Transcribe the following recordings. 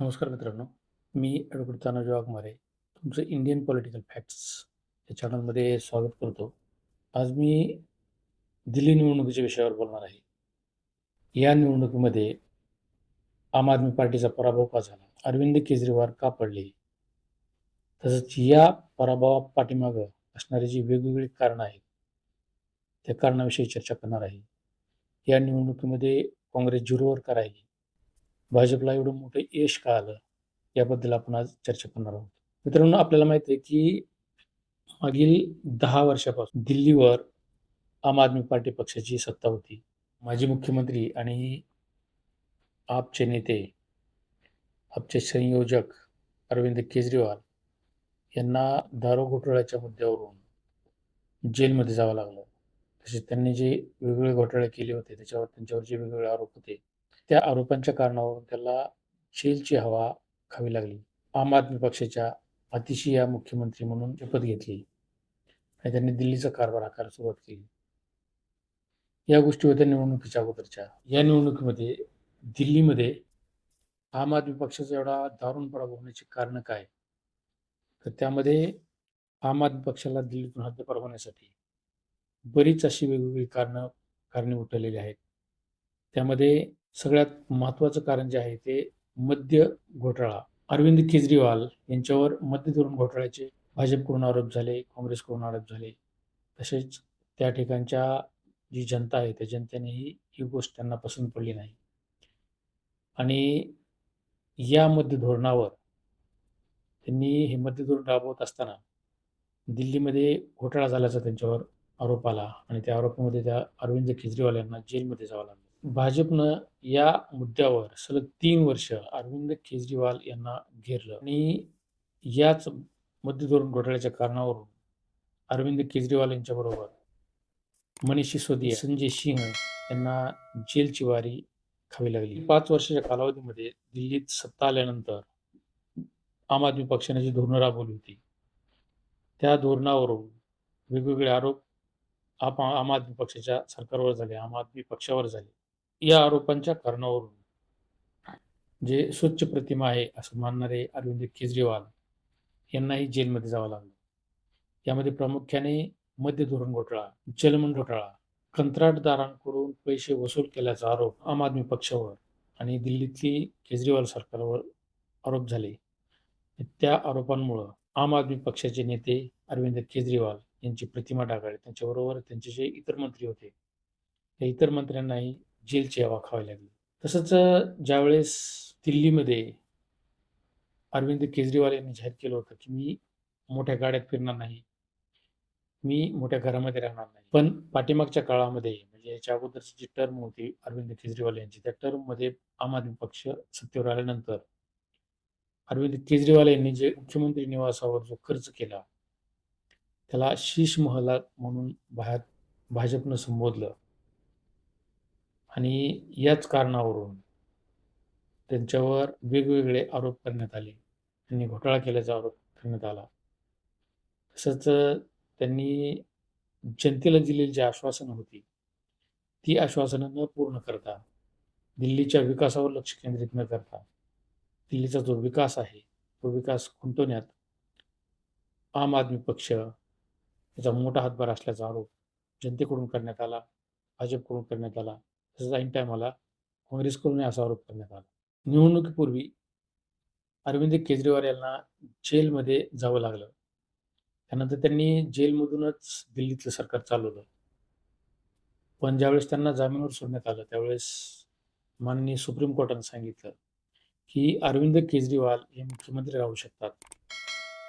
नमस्कार मित्रांनो मी ॲडव्होकेट तानाजी वाघमारे तुमचं इंडियन पॉलिटिकल फॅक्ट्स या चॅनलमध्ये स्वागत करतो. आज मी दिल्ली निवडणुकीच्या विषयावर बोलणार आहे. या निवडणुकीमध्ये आम आदमी पार्टीचा पराभव का झाला? अरविंद केजरीवाल का पडले? तसंच या पराभवा पाठीमागं असणारी जी वेगवेगळी कारणं आहेत त्या कारणाविषयी चर्चा करणार आहे. या निवडणुकीमध्ये काँग्रेस झिरोवर का राहिली? भाजपला एवढं मोठं यश का आलं? याबद्दल आपण आज चर्चा करणार आहोत. मित्रांनो आपल्याला माहिती आहे की मागील दहा वर्षापासून दिल्लीवर आम आदमी पार्टी पक्षाची सत्ता होती. माजी मुख्यमंत्री आणि आपचे नेते आपचे संयोजक अरविंद केजरीवाल यांना दारू घोटाळ्याच्या मुद्द्यावरून जेलमध्ये जावं लागलं. तसेच त्यांनी जे वेगवेगळे घोटाळे केले होते त्याच्यावर त्यांच्यावर जे वेगवेगळे आरोप होते त्या आरोपांच्या कारणावरून त्याला जेलची हवा खावी लागली. आम आदमी पक्षाच्या अतिशय मुख्यमंत्री म्हणून शपथ घेतली. आणि त्यांनी दिल्लीचा कारभार आकारायला सुरुवात केली. या गोष्टी होत्या निवडणुकीच्या अगोदरच्या या निवडणुकीमध्ये दिल्लीमध्ये आम आदमी पक्षाचा एवढा दारुण पराभव होण्याची कारण काय? तर त्यामध्ये आम आदमी पक्षाला दिल्लीतून हद्दपार होण्यासाठी बरीच अशी वेगवेगळी कारणं कारणे उठवलेली आहेत. त्यामध्ये सगळ्यात महत्त्वाचं कारण जे आहे ते मद्य घोटाळा. अरविंद केजरीवाल यांच्यावर मद्य धोरण घोटाळ्याचे भाजपकडून आरोप झाले काँग्रेसकडून आरोप झाले. तसेच त्या ठिकाणच्या जी जनता आहे त्या जनतेनेही ही गोष्ट त्यांना पसंत पडली नाही. आणि या मध्य धोरणावर त्यांनी हे मध्य धोरण राबवत असताना दिल्लीमध्ये घोटाळा झाल्याचा त्यांच्यावर आरोप आला आणि त्या आरोपामध्ये त्या अरविंद केजरीवाल यांना जेलमध्ये जावं लागलं. भाजपनं या मुद्द्यावर सलग तीन वर्ष अरविंद केजरीवाल यांना घेरलं आणि याच मद्य धोरण घोटाळ्याच्या कारणावरून अरविंद केजरीवाल यांच्याबरोबर मनीष सिसोदिया संजय सिंह यांना जेलची वारी खावी लागली. पाच वर्षाच्या कालावधीमध्ये दिल्लीत सत्ता आल्यानंतर आम आदमी पक्षाने जी धोरणं राबवली होती त्या धोरणावरून वेगवेगळे आरोप आप आम आदमी पक्षाच्या सरकारवर झाले आम आदमी पक्षावर झाले. या आरोपांच्या कारणावरून. जे स्वच्छ प्रतिमा आहे असं मानणारे अरविंद केजरीवाल यांनाही जेलमध्ये जावं लागलं. यामध्ये प्रामुख्याने मध्य धोरण घोटाळा जलमन घोटाळा कंत्राटदारांकडून पैसे वसूल केल्याचा आरोप आम आदमी पक्षावर आणि दिल्लीतली केजरीवाल सरकारवर आरोप झाले. त्या आरोपांमुळं आम आदमी पक्षाचे नेते अरविंद केजरीवाल यांची प्रतिमा डागाळली. त्यांच्याबरोबर त्यांचे जे इतर मंत्री होते त्या इतर मंत्र्यांनाही जेलची हवा खावी लागली. तसंच ज्यावेळेस दिल्लीमध्ये अरविंद केजरीवाल यांनी जाहीर केलं होतं की मी मोठ्या गाड्यात फिरणार नाही मी मोठ्या घरामध्ये राहणार नाही. पण पाठीमागच्या काळामध्ये म्हणजे याच्या अगोदरची जी टर्म होती अरविंद केजरीवाल यांची त्या टर्ममध्ये आम आदमी पक्ष सत्तेवर आल्यानंतर अरविंद केजरीवाल यांनी जे मुख्यमंत्री निवासावर जो खर्च केला त्याला शीश महला म्हणून बाहेर भाजपनं संबोधलं. आणि याच कारणावरून त्यांच्यावर वेगवेगळे आरोप करण्यात आले. त्यांनी घोटाळा केल्याचा आरोप करण्यात आला. तसंच त्यांनी जनतेला दिलेली जी आश्वासनं होती ती आश्वासनं न पूर्ण करता दिल्लीच्या विकासावर लक्ष केंद्रित न करता दिल्लीचा जो विकास आहे तो विकास खुंटवण्यात आम आदमी पक्ष याचा मोठा हातभार असल्याचा आरोप जनतेकडून करण्यात आला भाजपकडून करण्यात आला. तसंच ऐन टायमाला काँग्रेसकडूनही असा आरोप करण्यात आला. निवडणुकीपूर्वी अरविंद केजरीवाल यांना जेलमध्ये जावं लागलं. त्यानंतर त्यांनी जेलमधूनच दिल्लीतलं सरकार चालवलं. पण ज्यावेळेस त्यांना जामीनवर सोडण्यात आलं त्यावेळेस माननीय सुप्रीम कोर्टानं सांगितलं की अरविंद केजरीवाल हे मुख्यमंत्री राहू शकतात.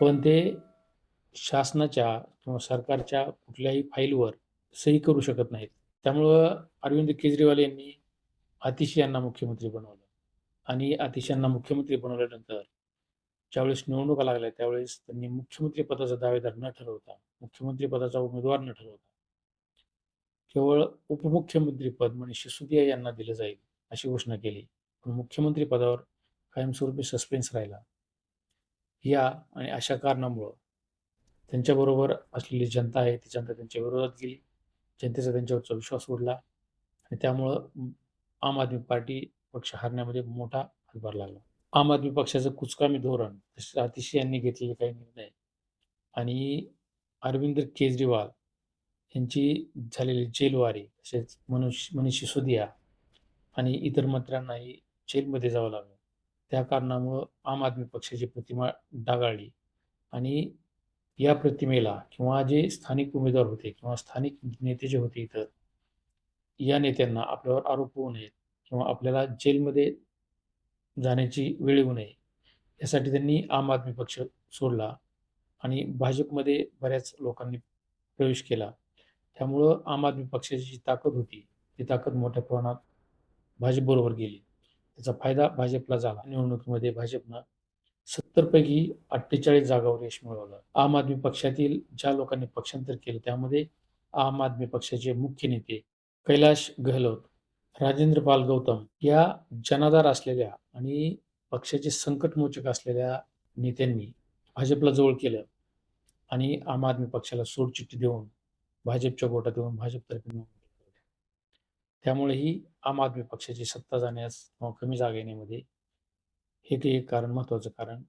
पण ते शासनाच्या किंवा सरकारच्या कुठल्याही फाईलवर सही करू शकत नाहीत. त्यामुळं अरविंद केजरीवाल यांनी आतिश यांना मुख्यमंत्री बनवलं. आणि आतिश यांना मुख्यमंत्री बनवल्यानंतर ज्यावेळेस निवडणुका लागल्या त्यावेळेस त्यांनी मुख्यमंत्री पदाचा दावेदार न ठरवता मुख्यमंत्री पदाचा उमेदवार न ठरवता केवळ उपमुख्यमंत्री पद म्हणजे सिसोदिया यांना दिलं जाईल अशी घोषणा केली. पण मुख्यमंत्री पदावर कायमस्वरूपी सस्पेन्स राहिला. या आणि अशा कारणामुळं त्यांच्याबरोबर असलेली जनता आहे ती जनता त्यांच्या विरोधात गेली. जनतेचा त्यांच्यावरचा विश्वास उडला आणि त्यामुळं आम आदमी पार्टी पक्ष हारण्यामध्ये मोठा हातभार लागला. आम आदमी पक्षाचं कुचकामी धोरण अतिशय यांनी घेतलेले काही निर्णय आणि अरविंद केजरीवाल यांची झालेली जेलवारी तसेच मनुष मनीष सिसोदिया आणि इतर मंत्र्यांनाही जेलमध्ये जावं लागलं. त्या कारणामुळं आम आदमी पक्षाची प्रतिमा डागाळली आणि या प्रतिमेला किंवा जे स्थानिक उमेदवार होते किंवा स्थानिक नेते जे होते इतर या नेत्यांना आपल्यावर आरोप होऊ नयेत किंवा आपल्याला जेलमध्ये जाण्याची वेळ येऊ नये यासाठी त्यांनी आम आदमी पक्ष सोडला आणि भाजपमध्ये बऱ्याच लोकांनी प्रवेश केला. त्यामुळं आम आदमी पक्षाची जी ताकद होती ती ताकद मोठ्या प्रमाणात भाजपबरोबर गेली. त्याचा फायदा भाजपला झाला. निवडणुकीमध्ये भाजपनं सत्तरपैकी अठ्ठेचाळीस जागावर यश मिळवलं. आम आदमी पक्षातील ज्या लोकांनी पक्षांतर केलं त्यामध्ये आम आदमी पक्षाचे मुख्य नेते कैलाश गहलोत राजेंद्र पाल गौतम या जनाधार असलेल्या आणि पक्षाचे संकटमोचक असलेल्या नेत्यांनी भाजपला जवळ केलं आणि आम आदमी पक्षाला सोडचिठ्ठी देऊन भाजपच्या गोटात येऊन भाजपतर्फे निवडणूक त्यामुळेही आम आदमी पक्षाची सत्ता जाण्यास किंवा कमी जागा येण्यामध्ये हे ते एक कारण महत्वाचं कारण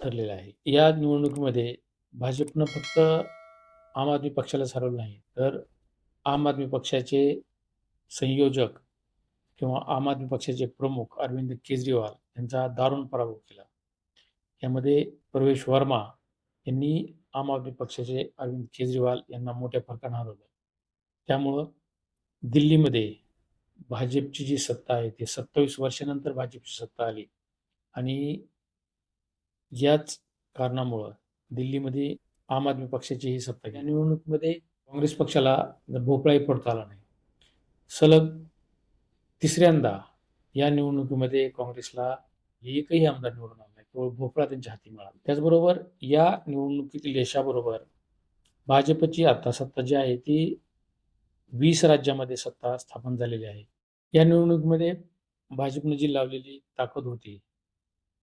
ठरलेलं आहे. या निवडणुकीमध्ये भाजपनं फक्त आम आदमी पक्षालाच हरवलं नाही तर आम आदमी पक्षाचे संयोजक किंवा आम आदमी पक्षाचे प्रमुख अरविंद केजरीवाल यांचा दारुण पराभव केला. यामध्ये प्रवेश वर्मा यांनी आम आदमी पक्षाचे अरविंद केजरीवाल यांना मोठ्या फरकानं हरवलं. त्यामुळं दिल्लीमध्ये भाजपची जी सत्ता आहे ती सत्तावीस वर्षानंतर भाजपची सत्ता आली आणि याच कारणामुळं दिल्लीमध्ये आम आदमी पक्षाची ही सत्ता या निवडणुकीमध्ये काँग्रेस पक्षाला भोपळाही फोडता आला नाही. सलग तिसऱ्यांदा या निवडणुकीमध्ये काँग्रेसला एकही आमदार निवडून आला नाही. केवळ भोपळा त्यांच्या हाती मिळाला. त्याचबरोबर या निवडणुकीतील यशाबरोबर भाजपची आता सत्ता जी आहे ती वीस राज्यामध्ये सत्ता स्थापन झालेली आहे. या निवडणुकीमध्ये भाजपने जी लावलेली ताकद होती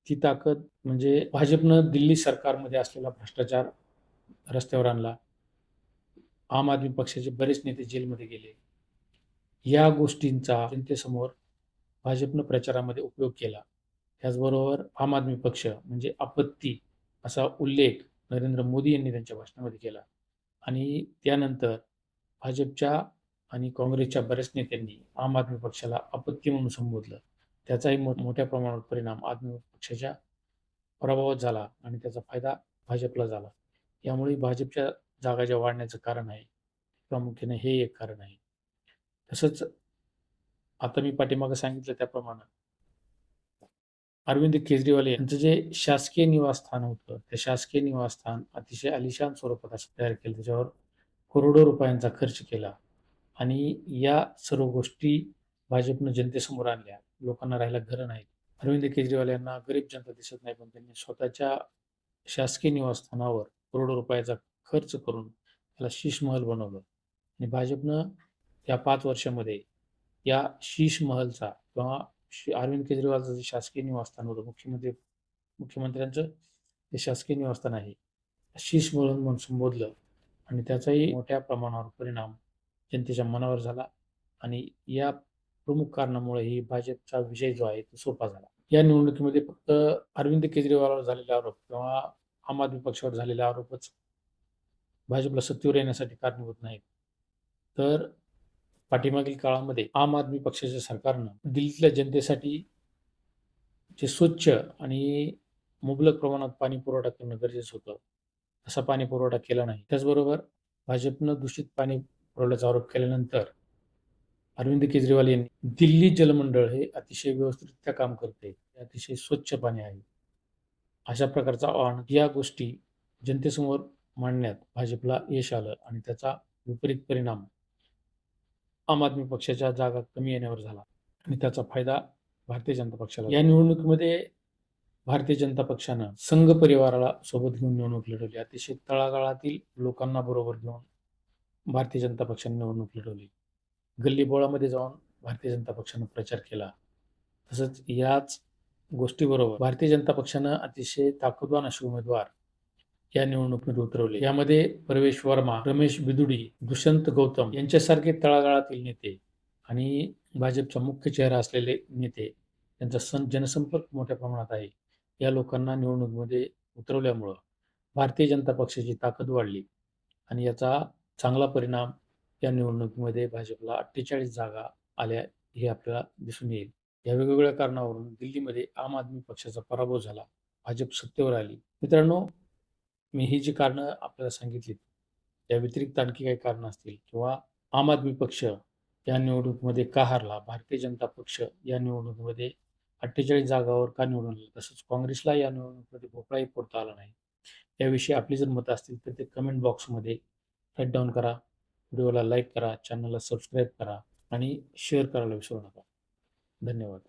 ती ताकद म्हणजे भाजपनं दिल्ली सरकारमध्ये असलेला भ्रष्टाचार रस्त्यावर आणला. आम आदमी पक्षाचे बरेच नेते जेलमध्ये गेले. या गोष्टींचा जनतेसमोर भाजपनं प्रचारामध्ये उपयोग केला. त्याचबरोबर आम आदमी पक्ष म्हणजे आपत्ती असा उल्लेख नरेंद्र मोदी यांनी त्यांच्या भाषणामध्ये केला. आणि त्यानंतर भाजपच्या आणि काँग्रेसच्या बऱ्याच नेत्यांनी आम आदमी पक्षाला आपत्ती म्हणून संबोधलं. त्याचाही मोठ्या प्रमाणावर परिणाम आदमी पक्षाच्या प्रभावात झाला आणि त्याचा फायदा भाजपला झाला. यामुळे भाजपच्या जागा ज्या वाढण्याचं कारण आहे प्रामुख्याने हे एक कारण आहे. तसंच आता मी पाठीमागं सांगितलं त्याप्रमाणे अरविंद केजरीवाल यांचं जे शासकीय निवासस्थान होतं ते शासकीय निवासस्थान अतिशय आलिशान स्वरूपात असं तयार केलं त्याच्यावर करोडो रुपयांचा खर्च केला. आणि या सर्व गोष्टी भाजपनं जनतेसमोर आणल्या. लोकांना राहायला घरं नाहीत. अरविंद केजरीवाल यांना गरीब जनता दिसत नाही पण त्यांनी स्वतःच्या शासकीय निवासस्थानावर करोडो रुपयाचा खर्च करून त्याला शीश महल बनवलं. आणि भाजपनं या पाच वर्षामध्ये या शीशमहलचा किंवा शी- अरविंद केजरीवालचं जे शासकीय निवासस्थान होतं मुख्यमंत्री मुख्यमंत्र्यांचं जे शासकीय निवासस्थान आहे शीश महल म्हणून संबोधलं. आणि त्याचाही मोठ्या प्रमाणावर परिणाम जनतेच्या मनावर झाला. आणि या प्रमुख कारणामुळे ही भाजपचा विजय जो आहे तो सोपा झाला. या निवडणुकीमध्ये फक्त अरविंद केजरीवालावर झालेले आरोप किंवा आम आदमी पक्षावर झालेले आरोपच भाजपला सत्तेवर येण्यासाठी कारणीभूत नाहीत. तर पाठीमागील काळामध्ये आम आदमी पक्षाच्या सरकारनं दिल्लीतल्या जनतेसाठी जे स्वच्छ आणि मुबलक प्रमाणात पाणी पुरवठा करणं गरजेचं होतं असा पाणी पुरवठा केला नाही. त्याचबरोबर भाजपनं दूषित पाणी पुरवल्याचा आरोप केल्यानंतर अरविंद केजरीवाल यांनी दिल्ली जलमंडळ हे अतिशय व्यवस्थितरित्या काम करते. अतिशय स्वच्छ पाणी आहे. अशा प्रकारचा आव्हान या गोष्टी जनतेसमोर मांडण्यात भाजपला यश आलं आणि त्याचा विपरीत परिणाम आम आदमी पक्षाच्या जागा कमी येण्यावर झाला आणि त्याचा फायदा भारतीय जनता पक्षाला या निवडणुकीमध्ये भारतीय जनता पक्षानं संघ परिवाराला सोबत घेऊन निवडणूक लढवली. अतिशय तळागाळातील लोकांना बरोबर घेऊन भारतीय जनता पक्षाने निवडणूक लढवली. गल्लीबोळामध्ये जाऊन भारतीय जनता पक्षानं प्रचार केला. तसंच याच गोष्टीबरोबर भारतीय जनता पक्षानं अतिशय ताकदवान असे उमेदवार या निवडणुकीमध्ये उतरवले. यामध्ये प्रवेश वर्मा रमेश बिदुडी दुष्यंत गौतम यांच्यासारखे तळागाळातील नेते आणि भाजपचा मुख्य चेहरा असलेले नेते त्यांचा सं जनसंपर्क मोठ्या प्रमाणात आहे. या लोकांना निवडणुकीमध्ये उतरवल्यामुळं भारतीय जनता पक्षाची ताकद वाढली आणि याचा चांगला परिणाम या निवडणुकीमध्ये भाजपला अठ्ठेचाळीस जागा आल्या हे आपल्याला दिसून येईल. या वेगवेगळ्या कारणावरून दिल्लीमध्ये आम आदमी पक्षाचा पराभव झाला. भाजप सत्तेवर आली. मित्रांनो मी ही जी कारणं आपल्याला सांगितली त्या व्यतिरिक्त आणखी काही कारणं असतील किंवा आम आदमी पक्ष या निवडणुकीमध्ये का हारला भारतीय जनता पक्ष या निवडणुकीमध्ये अठ्ठेचाळीस जागावर का निवडून आला तसंच काँग्रेसला या निवडणुकीमध्ये भोपळाही फोडता आला नाही याविषयी आपली जर मतं असतील तर ते कमेंट बॉक्समध्ये राईट डाऊन करा. व्हिडिओला लाईक करा चॅनलला सबस्क्राईब करा आणि शेअर करायला विसरू नका. धन्यवाद.